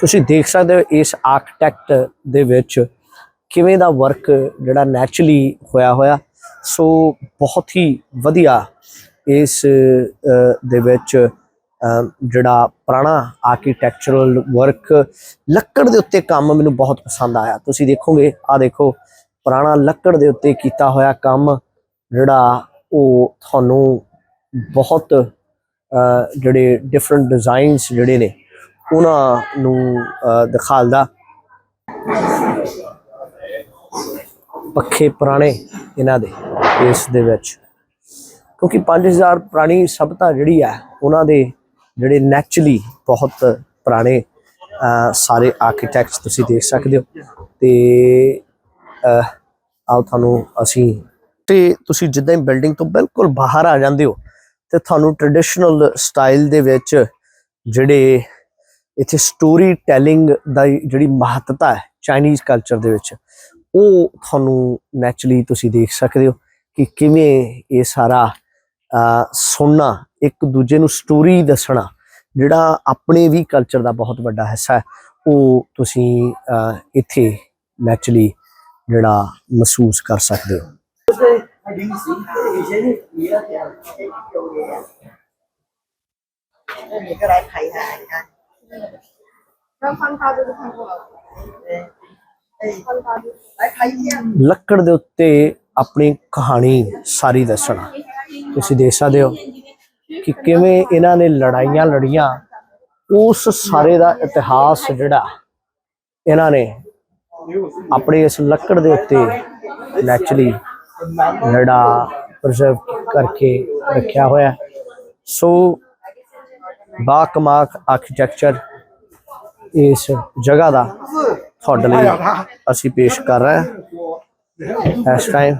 ਤੁਸੀਂ ਦੇਖ ਸਕਦੇ ਹੋ ਇਸ ਆਰਕੀਟੈਕਟ ਦੇ ਵਿੱਚ ਕਿਵੇਂ ਦਾ ਵਰਕ ਜਿਹੜਾ ਨੈਚੁਰਲੀ ਹੋਇਆ ਹੋਇਆ। ਸੋ ਬਹੁਤ ਹੀ ਵਧੀਆ ਇਸ ਦੇ ਵਿੱਚ ਜਿਹੜਾ ਪੁਰਾਣਾ ਆਰਕੀਟੈਕਚਰਲ ਵਰਕ ਲੱਕੜ ਦੇ ਉੱਤੇ ਕੰਮ ਮੈਨੂੰ ਬਹੁਤ ਪਸੰਦ ਆਇਆ। ਤੁਸੀਂ ਦੇਖੋਗੇ ਆ ਦੇਖੋ, ਪੁਰਾਣਾ ਲੱਕੜ ਦੇ ਉੱਤੇ ਕੀਤਾ ਹੋਇਆ ਕੰਮ ਜਿਹੜਾ ਉਹ ਤੁਹਾਨੂੰ ਬਹੁਤ ਜਿਹੜੇ ਡਿਫਰੈਂਟ ਡਿਜ਼ਾਈਨਸ ਜਿਹੜੇ ਨੇ ਉਹਨਾਂ ਨੂੰ ਦਿਖਾਲਦਾ। ਪੱਖੇ ਪੁਰਾਣੇ ਇਹਨਾਂ ਦੇ, ਇਸ ਦੇ ਵਿੱਚ। ਕਿਉਂਕਿ 5000 ਪੁਰਾਣੀ ਸਭਤਾ ਜਿਹੜੀ ਹੈ, ਉਹਨਾਂ ਦੇ ਜਿਹੜੇ ਨੈਚੁਰਲੀ ਬਹੁਤ ਪੁਰਾਣੇ ਸਾਰੇ ਆਰਕੀਟੈਕਟਸ ਤੁਸੀਂ ਦੇਖ ਸਕਦੇ ਹੋ। ਤੇ ਆਓ ਤੁਹਾਨੂੰ ਅਸੀਂ ਤੇ ਤੁਸੀਂ ਜਿੱਦਾਂ ਹੀ ਬਿਲਡਿੰਗ ਤੋਂ ਬਿਲਕੁਲ ਬਾਹਰ ਆ ਜਾਂਦੇ ਹੋ, ਤੇ ਤੁਹਾਨੂੰ ਟ੍ਰੈਡੀਸ਼ਨਲ ਸਟਾਈਲ ਦੇ ਵਿੱਚ ਜਿਹੜੇ ਇੱਥੇ ਸਟੋਰੀ ਟੈਲਿੰਗ ਦਾ ਜਿਹੜੀ ਮਹੱਤਤਾ ਹੈ ਚਾਈਨੀਜ਼ ਕਲਚਰ ਦੇ ਵਿੱਚ, ਉਹ ਤੁਹਾਨੂੰ ਨੈਚੁਰਲੀ ਤੁਸੀਂ ਦੇਖ ਸਕਦੇ ਹੋ ਕਿ ਕਿਵੇਂ ਇਹ ਸਾਰਾ ਸੁਣਨਾ, ਇੱਕ ਦੂਜੇ ਨੂੰ ਸਟੋਰੀ ਦੱਸਣਾ, ਜਿਹੜਾ ਆਪਣੇ ਵੀ ਕਲਚਰ ਦਾ ਬਹੁਤ ਵੱਡਾ ਹਿੱਸਾ ਹੈ, ਉਹ ਤੁਸੀਂ ਇੱਥੇ ਨੈਚੁਰਲੀ ਜਿਹੜਾ ਮਹਿਸੂਸ ਕਰ ਸਕਦੇ ਹੋ। ਮੇਰਾ ਪਿਆਰ ਹੈ ਕਿ ਉਹ ਇਹ ਹੈ ਇਹ ਘਰ ਆਈ ਹੈ ਲੱਕੜ ਦੇ ਉੱਤੇ ਆਪਣੀ ਕਹਾਣੀ ਸਾਰੀ ਦੱਸਣਾ। ਤੁਸੀਂ ਦੇਖ ਸਕਦੇ ਕਿ ਕਿਵੇਂ ਇਹਨਾਂ ਨੇ ਲੜਾਈਆਂ ਲੜੀਆਂ, ਉਸ ਸਾਰੇ ਦਾ ਇਤਿਹਾਸ ਜਿਹੜਾ, ਇਹਨਾਂ ਨੇ ਆਪਣੇ ਇਸ ਲੱਕੜ ਦੇ ਉੱਤੇ ਨੈਚੁਰਲੀ ਲੜਾ ਪ੍ਰਜ਼ਰਵ ਕਰਕੇ ਰੱਖਿਆ ਹੋਇਆ। ਸੋ ਬਾ ਕਮਾਲ ਆਰਕੀਟੈਕਚਰ ਇਸ ਜਗ੍ਹਾ ਦਾ ਤੁਹਾਡੇ ਲਈ ਅਸੀਂ ਪੇਸ਼ ਕਰ ਰਹੇ ਹਾਂ। ਇਸ time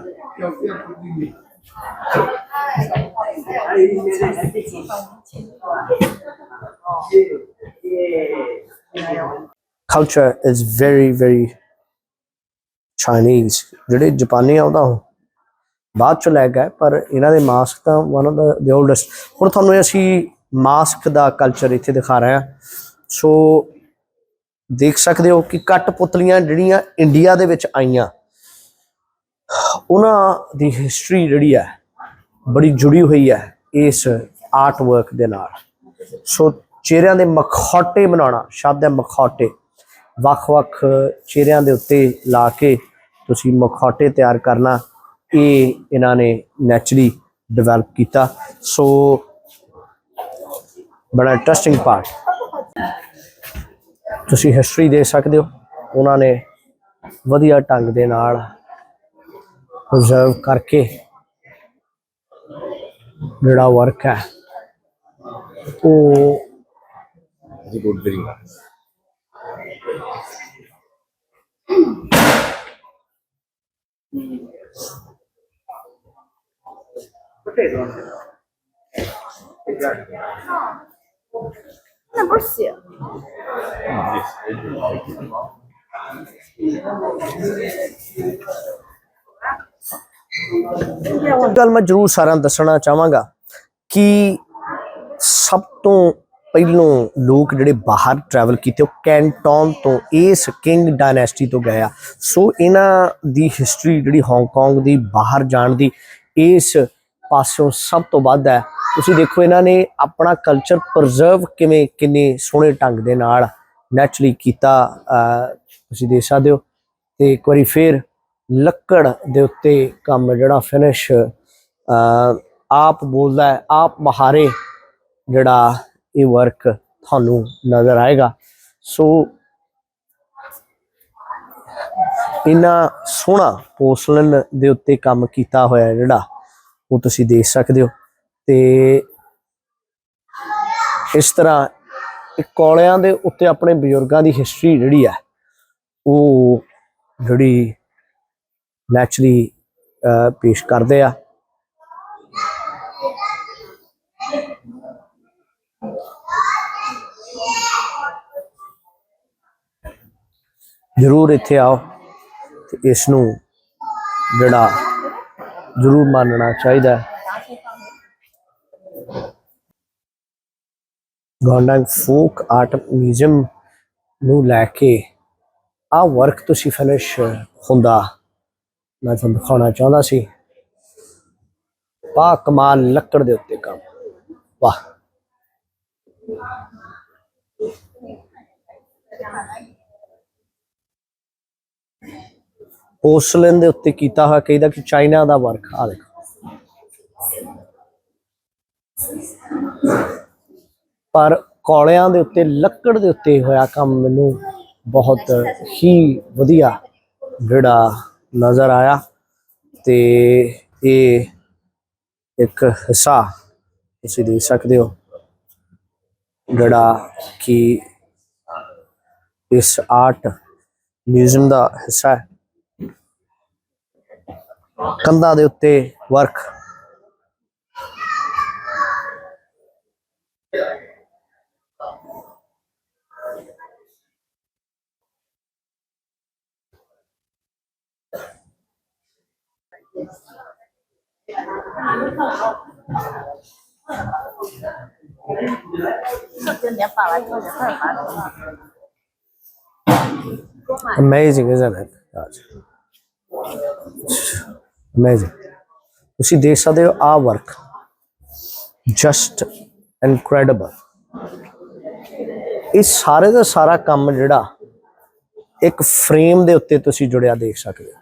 culture is very very Chinese. ਜਿਹੜੇ ਜਾਪਾਨੀ ਆ ਉਹਦਾ ਬਾਅਦ ਚ ਲੈ ਗਏ ਪਰ ਇਹਨਾਂ ਦੇ ਮਾਸਕ ਤਾਂ ਵਨ ਆਫ ਦਾ ਦੇ 올ਡੈਸਟ ਹੁਣ ਤੁਹਾਨੂੰ ਅਸੀਂ ਮਾਸਕ ਦਾ ਕਲਚਰ ਇੱਥੇ ਦਿਖਾ ਰਿਹਾ ਸੋ ਦੇਖ ਸਕਦੇ ਹੋ ਕਿ ਕੱਟ ਪੁਤਲੀਆਂ ਜਿਹੜੀਆਂ ਇੰਡੀਆ ਦੇ ਵਿੱਚ ਆਈਆਂ, ਉਹਨਾਂ ਦੀ ਹਿਸਟਰੀ ਜਿਹੜੀ ਹੈ, ਬੜੀ ਜੁੜੀ ਹੋਈ ਹੈ ਇਸ ਆਰਟ ਵਰਕ ਦੇ ਨਾਲ। ਸੋ ਚਿਹਰਿਆਂ ਦੇ ਮਖੌਟੇ ਬਣਾਉਣਾ ਸ਼ਬਦ ਹੈ ਮਖੌਟੇ। ਵੱਖ-ਵੱਖ ਚਿਹਰਿਆਂ ਦੇ ਉੱਤੇ ਲਾ ਕੇ ਤੁਸੀਂ ਮਖੌਟੇ ਤਿਆਰ ਕਰਨਾ, ਇਹ ਇਹਨਾਂ ਨੇ ਨੈਚੁਰਲੀ ਡਿਵੈਲਪ ਕੀਤਾ। ਸੋ ਬੜਾ ਇੰਟਰਸਟਿੰਗ ਪਾਰਟ ਤੁਸੀਂ ਹਿਸਟਰੀ ਦੇ ਸਕਦੇ ਹੋ ਉਹਨਾਂ ਨੇ ਵਧੀਆ ਢੰਗ ਦੇ ਨਾਲ ਪ੍ਰੀਜ਼ਰਵ ਕਰਕੇ ਜਿਹੜਾ ਵਰਕ ਹੈ ਉਹ Very good, very nice. 那不是血， ਇੱਕ ਗੱਲ ਮੈਂ ਜਰੂਰ ਸਾਰਿਆਂ ਨੂੰ ਦੱਸਣਾ ਚਾਹਾਂਗਾ ਕਿ ਸਭ ਤੋਂ ਪਹਿਲੋਂ ਲੋਕ ਜਿਹੜੇ ਬਾਹਰ ਟਰੈਵਲ ਕੀਤੇ ਉਹ ਕੈਂਟਨ ਤੋਂ ਇਸ ਕਿੰਗ ਡਾਇਨੈਸਟੀ ਤੋਂ ਗਏ ਆ ਸੋ ਇਹਨਾਂ ਦੀ ਹਿਸਟਰੀ ਜਿਹੜੀ ਹਾਂਗਕਾਂਗ ਦੀ ਬਾਹਰ ਜਾਣ ਦੀ ਇਸ ਪਾਸਿਓਂ ਸਭ ਤੋਂ ਵੱਧ ਹੈ ਤੁਸੀਂ ਦੇਖੋ ਇਹਨਾਂ ਨੇ ਆਪਣਾ ਕਲਚਰ ਪ੍ਰਜ਼ਰਵ ਕਿਵੇਂ, ਕਿੰਨੇ ਸੋਹਣੇ ਢੰਗ ਦੇ ਨਾਲ ਨੈਚੁਰਲੀ ਕੀਤਾ ਤੁਸੀਂ ਦੇਖ ਸਕਦੇ ਹੋ। ਤੇ ਇੱਕ ਵਾਰੀ ਫੇਰ ਲੱਕੜ ਦੇ ਉੱਤੇ ਕੰਮ ਜਿਹੜਾ ਫਿਨਿਸ਼ ਆਪ ਬੋਲਦਾ ਹੈ, ਆਪ ਮਹਾਰੇ ਜਿਹੜਾ ਇਹ ਵਰਕ ਤੁਹਾਨੂੰ ਨਜ਼ਰ ਆਏਗਾ। ਸੋ ਇਨਾ ਸੋਹਣਾ ਪੋਸਲਨ ਦੇ ਉੱਤੇ ਕੰਮ ਕੀਤਾ ਹੋਇਆ ਜਿਹੜਾ, ਉਹ ਤੁਸੀਂ ਦੇਖ ਸਕਦੇ ਹੋ। ਤੇ ਇਸ ਤਰ੍ਹਾਂ ਇਹ ਕੌਲਿਆਂ ਦੇ ਉੱਤੇ ਆਪਣੇ ਬਜ਼ੁਰਗਾਂ ਦੀ ਹਿਸਟਰੀ ਜਿਹੜੀ ਹੈ ਉਹ ਜਿਹੜੀ ਨੈਚੁਰਲੀ ਪੇਸ਼ ਕਰਦੇ ਆ। ਜ਼ਰੂਰ ਇੱਥੇ ਆਓ ਤੇ ਇਸ ਨੂੰ ਜਿਹੜਾ ਜ਼ਰੂਰ ਮੰਨਣਾ ਚਾਹੀਦਾ ਹੈ। ਗੌਂਡਾਂਗ ਫੋਕ ਆਰਟ ਮਿਊਜ਼ੀਅਮ ਨੂੰ ਲੈ ਕੇ ਆ ਵਰਕ ਤੁਸੀਂ ਫਿਨਿਸ਼ ਹੁੰਦਾ। ਮੈਂ ਤੁਹਾਨੂੰ ਦਿਖਾਉਣਾ ਚਾਹੁੰਦਾ ਸੀ। ਬਾ ਕਮਾਲ ਲੱਕੜ ਦੇ ਉੱਤੇ ਕੰਮ। ਵਾਹ। ਪੋਰਸਲਨ ਦੇ ਉੱਤੇ ਕੀਤਾ ਹੋਇਆ ਕਹਿੰਦਾ ਕਿ ਚਾਈਨਾ ਦਾ ਵਰਕ ਆ ਦੇਖੋ। ਪਰ ਕੋਲਿਆਂ ਦੇ ਉੱਤੇ, ਲੱਕੜ ਦੇ ਉੱਤੇ ਹੋਇਆ ਕੰਮ ਮੈਨੂੰ ਬਹੁਤ ਹੀ ਵਧੀਆ ਜਿਹੜਾ ਨਜ਼ਰ ਆਇਆ ਤੇ ਇਹ ਇੱਕ ਹਿੱਸਾ ਤੁਸੀਂ ਦੇਖ ਸਕਦੇ ਹੋ ਜਿਹੜਾ ਕਿ ਇਸ ਆਰਟ ਮਿਊਜ਼ੀਅਮ ਦਾ ਹਿੱਸਾ ਹੈ। ਕੰਧਾਂ ਦੇ ਉੱਤੇ work amazing, isn't it? Amazing. ਤੁਸੀਂ ਦੇਖ ਸਕਦੇ ਹੋ ਆ ਵਰਕ ਜਸਟ ਇਨਕ੍ਰੈਡੀਬਲ ਇਹ ਸਾਰੇ ਦਾ ਸਾਰਾ ਕੰਮ ਜਿਹੜਾ ਇੱਕ ਫਰੇਮ ਦੇ ਉੱਤੇ ਤੁਸੀਂ ਜੁੜਿਆ ਦੇਖ ਸਕਦੇ ਹੋ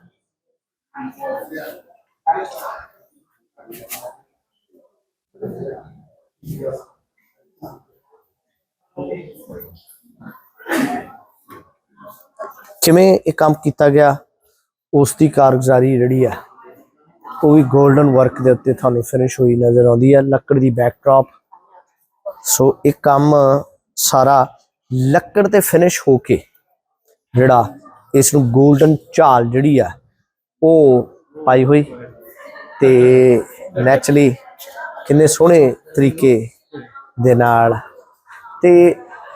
ਕਿਵੇਂ ਇਹ ਕੰਮ ਕੀਤਾ ਗਿਆ, ਉਸ ਦੀ ਕਾਰਗੁਜ਼ਾਰੀ ਜਿਹੜੀ ਹੈ ਉਹ ਵੀ 골ਡਨ ਵਰਕ ਦੇ ਉੱਤੇ ਤੁਹਾਨੂੰ ਫਿਨਿਸ਼ ਹੋਈ ਨਜ਼ਰ ਆਉਂਦੀ ਹੈ ਲੱਕੜ ਦੀ ਬੈਕਡ੍ਰੌਪ ਸੋ ਇਹ ਕੰਮ ਸਾਰਾ ਲੱਕੜ ਤੇ ਫਿਨਿਸ਼ ਹੋ ਕੇ ਜਿਹੜਾ ਇਸ ਨੂੰ 골ਡਨ ਝਾਲ ਜਿਹੜੀ ਆ, ਉਹ ਪਾਈ ਹੋਈ। ਤੇ ਨੈਚੁਰਲੀ ਕਿੰਨੇ ਸੋਹਣੇ ਤਰੀਕੇ ਦੇ ਨਾਲ ਤੇ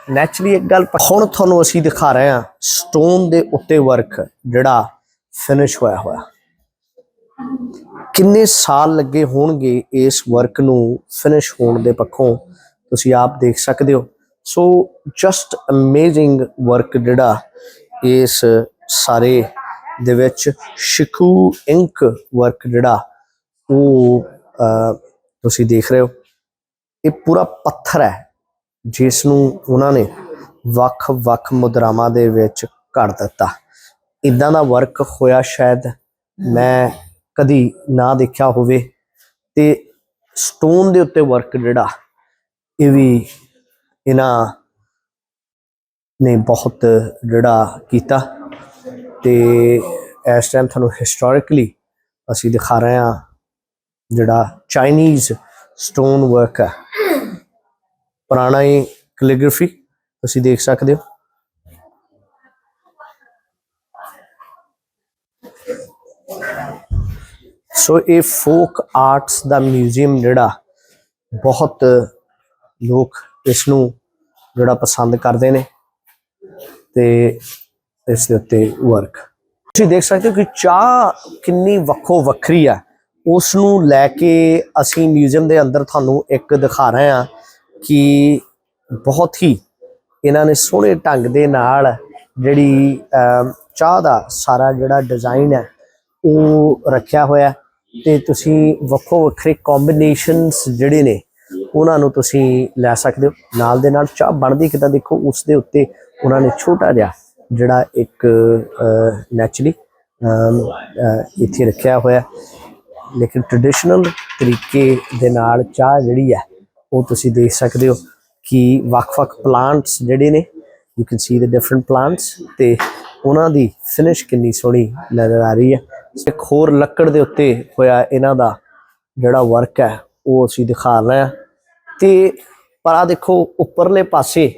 ਨੈਚੁਰਲੀ ਇੱਕ ਗੱਲ ਹੁਣ ਤੁਹਾਨੂੰ ਅਸੀਂ ਦਿਖਾ ਰਹੇ ਹਾਂ ਸਟੋਨ ਦੇ ਉੱਤੇ ਵਰਕ ਜਿਹੜਾ ਫਿਨਿਸ਼ ਹੋਇਆ ਹੋਇਆ। ਕਿੰਨੇ ਸਾਲ ਲੱਗੇ ਹੋਣਗੇ ਇਸ ਵਰਕ ਨੂੰ ਫਿਨਿਸ਼ ਹੋਣ ਦੇ ਪੱਖੋਂ? ਤੁਸੀਂ ਆਪ ਦੇਖ ਸਕਦੇ ਹੋ। ਸੋ ਜਸਟ ਅਮੇਜ਼ਿੰਗ ਵਰਕ ਜਿਹੜਾ ਇਸ ਸਾਰੇ ਦੇ ਵਿੱਚ ਸ਼ਿਕੂ ਇੰਕ ਵਰਕ ਜਿਹੜਾ ਉਹ ਤੁਸੀਂ ਦੇਖ ਰਹੇ ਹੋ। ਇਹ ਪੂਰਾ ਪੱਥਰ ਹੈ ਜਿਸ ਨੂੰ ਉਹਨਾਂ ਨੇ ਵੱਖ-ਵੱਖ ਮੁਦਰਾਵਾਂ ਦੇ ਵਿੱਚ ਘੜ ਦਿੱਤਾ। ਇਦਾਂ ਦਾ ਵਰਕ ਹੋਇਆ ਸ਼ਾਇਦ ਮੈਂ ਕਦੀ ਨਾ ਦੇਖਿਆ ਹੋਵੇ। ਤੇ ਸਟੋਨ ਦੇ ਉੱਤੇ ਵਰਕ ਜਿਹੜਾ, ਇਹ ਵੀ ਇਹਨਾਂ ਨੇ ਬਹੁਤ ਜਿਹੜਾ ਕੀਤਾ। ਤੇ ਇਸ ਟਾਈਮ ਤੁਹਾਨੂੰ ਹਿਸਟੋਰੀਕਲੀ ਅਸੀਂ ਦਿਖਾ ਰਹੇ ਹਾਂ ਜਿਹੜਾ ਚਾਈਨੀਜ਼ ਸਟੋਨ ਵਰਕ ਹੈ। ਪੁਰਾਣਾ ਹੀ ਕੈਲੀਗ੍ਰਾਫੀ ਤੁਸੀਂ ਦੇਖ ਸਕਦੇ ਹੋ। ਸੋ ਇਹ ਫੋਕ ਆਰਟਸ ਦਾ ਮਿਊਜ਼ੀਅਮ ਜਿਹੜਾ, ਬਹੁਤ ਲੋਕ ਇਸ ਨੂੰ ਜਿਹੜਾ ਪਸੰਦ ਕਰਦੇ ਨੇ ਤੇ ਇਸ ਦੇ ਉੱਤੇ ਵਰਕ ਤੁਸੀਂ ਦੇਖ ਸਕਦੇ ਹੋ ਕਿ ਚਾਹ ਕਿੰਨੀ ਵੱਖੋ ਵੱਖਰੀ ਆ ਉਸ ਨੂੰ ਲੈ ਕੇ ਅਸੀਂ ਮਿਊਜ਼ੀਅਮ ਦੇ ਅੰਦਰ ਤੁਹਾਨੂੰ ਇੱਕ ਦਿਖਾ ਰਹੇ ਹਾਂ ਕਿ ਬਹੁਤ ਹੀ ਇਹਨਾਂ ਨੇ ਸੋਹਣੇ ਢੰਗ ਦੇ ਨਾਲ ਜਿਹੜੀ ਚਾਹ ਦਾ ਸਾਰਾ ਜਿਹੜਾ ਡਿਜ਼ਾਈਨ ਹੈ, ਉਹ ਰੱਖਿਆ ਹੋਇਆ ਹੈ। ਤੇ ਤੁਸੀਂ ਵੱਖੋ ਵੱਖਰੇ ਕੰਬੀਨੇਸ਼ਨਸ ਜਿਹੜੇ ਨੇ, ਉਹਨਾਂ ਨੂੰ ਤੁਸੀਂ ਲੈ ਸਕਦੇ ਹੋ। ਨਾਲ ਦੇ ਨਾਲ ਚਾਹ ਬਣਦੀ ਕਿਦਾਂ ਦੇਖੋ, ਉਸ ਦੇ ਉੱਤੇ ਉਹਨਾਂ ਨੇ ਛੋਟਾ ਜਿਹਾ ਜਿਹੜਾ ਇੱਕ ਨੈਚੁਰਲੀ ਇੱਥੇ ਰੱਖਿਆ ਹੋਇਆ ਲੇਕਿਨ ਟ੍ਰੈਡੀਸ਼ਨਲ ਤਰੀਕੇ ਦੇ ਨਾਲ ਚਾਹ ਜਿਹੜੀ ਹੈ, ਉਹ ਤੁਸੀਂ ਦੇਖ ਸਕਦੇ ਹੋ ਕਿ ਵੱਖ-ਵੱਖ ਪਲਾਂਟਸ ਜਿਹੜੇ ਨੇ you can see the different plants ਤੇ ਉਹਨਾਂ ਦੀ ਫਿਨਿਸ਼ ਕਿੰਨੀ ਸੋਹਣੀ ਨਜ਼ਰ ਆ ਰਹੀ ਹੈ। ਇੱਕ ਹੋਰ ਲੱਕੜ ਦੇ ਉੱਤੇ ਹੋਇਆ ਇਹਨਾਂ ਦਾ ਜਿਹੜਾ ਵਰਕ ਹੈ, ਉਹ ਅਸੀਂ ਦਿਖਾ ਰਹੇ ਹਾਂ। ਤੇ ਪਰ ਆ ਦੇਖੋ, ਉੱਪਰਲੇ ਪਾਸੇ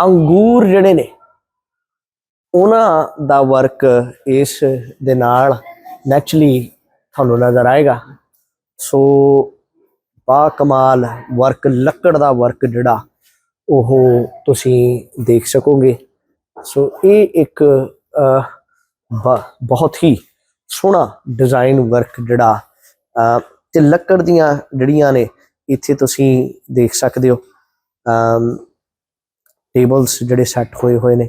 ਅੰਗੂਰ ਜਿਹੜੇ ਨੇ, ਉਹਨਾਂ ਦਾ ਵਰਕ ਇਸ ਦੇ ਨਾਲ ਨੈਚੁਰਲੀ ਤੁਹਾਨੂੰ ਨਜ਼ਰ ਆਏਗਾ। ਸੋ ਬਾ ਕਮਾਲ ਵਰਕ ਲੱਕੜ ਦਾ ਵਰਕ ਜਿਹੜਾ ਉਹ ਤੁਸੀਂ ਦੇਖ ਸਕੋਗੇ। ਸੋ ਇਹ ਇੱਕ ਬ- ਬਹੁਤ ਹੀ ਸੋਹਣਾ ਡਿਜ਼ਾਈਨ ਵਰਕ ਜਿਹੜਾ ਅਹ, ਤੇ ਲੱਕੜ ਦੀਆਂ ਜਿਹੜੀਆਂ ਨੇ ਇੱਥੇ ਤੁਸੀਂ ਦੇਖ ਸਕਦੇ ਹੋ। ਟੇਬਲਸ ਜਿਹੜੇ ਸੈੱਟ ਹੋਏ ਹੋਏ ਨੇ।